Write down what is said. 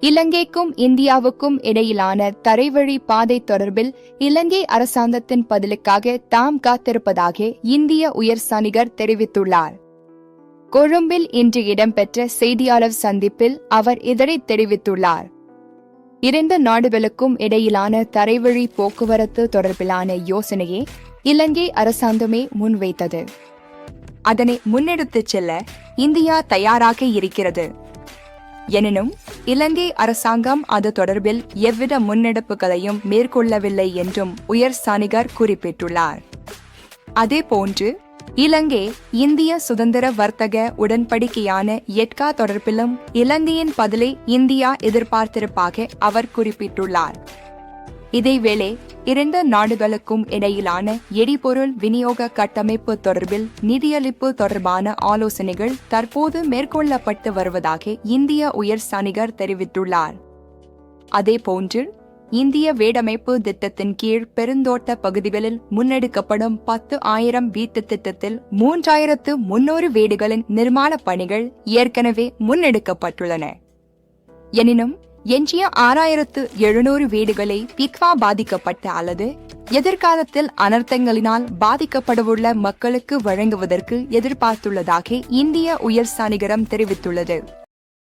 இலங்கைக்கும் இந்தியாவுக்கும் இடையிலான தரைவழி பாதை தொடர்பில் இலங்கை அரசாங்கத்தின் பதிலுக்காக தாம் காத்திருப்பதாக இந்திய உயர் சனிகர் தெரிவித்துள்ளார். கொழும்பில் இன்று இடம்பெற்ற செய்தியாளர் சந்திப்பில் அவர் இதனை தெரிவித்துள்ளார். இரண்டு நாடுகளுக்கும் இடையிலான தரைவழி போக்குவரத்து தொடர்பிலான யோசனையை இலங்கை அரசாங்கமே முன்வைத்தது. அதனை முன்னெடுத்துச் செல்ல இந்தியா தயாராக இருக்கிறது. எனினும் இலங்கை அரசாங்கம் அது தொடர்பில் எவ்வித முன்னெடுப்புகளையும் மேற்கொள்ளவில்லை என்றும் உயர் சாணிகர் குறிப்பிட்டுள்ளார். அதேபோன்று இலங்கை இந்திய சுதந்திர வர்த்தக உடன்படிக்கையான எட்கா தொடர்பிலும் இலங்கையின் பதிலை இந்தியா எதிர்பார்த்திருப்பாக அவர் குறிப்பிட்டுள்ளார். இதேவேளை இரண்டு நாடுகளுக்கும் இடையிலான எரிபொருள் விநியோக கட்டமைப்பு தொடர்பில் நிதியளிப்பு தொடர்பான ஆலோசனைகள் தற்போது மேற்கொள்ளப்பட்டு வருவதாக இந்திய உயர் சனிகர் தெரிவித்துள்ளார். அதேபோன்று இந்திய வேடமைப்பு திட்டத்தின் கீழ் பெருந்தோட்ட பகுதிகளில் முன்னெடுக்கப்படும் பத்து ஆயிரம் வீட்டு திட்டத்தில் மூன்றாயிரத்து முன்னூறு வீடுகளின் நிர்மாணப் பணிகள் ஏற்கனவே முன்னெடுக்கப்பட்டுள்ளன. எனினும் எஞ்சிய ஆறாயிரத்து எழுநூறு வீடுகளை பிக்வா பாதிக்கப்பட்ட அல்லது எதிர்காலத்தில் அனர்த்தங்களினால் பாதிக்கப்படவுள்ள மக்களுக்கு வழங்குவதற்கு எதிர்பார்த்துள்ளதாக இந்திய உயர் சாணிகரம் தெரிவித்துள்ளது.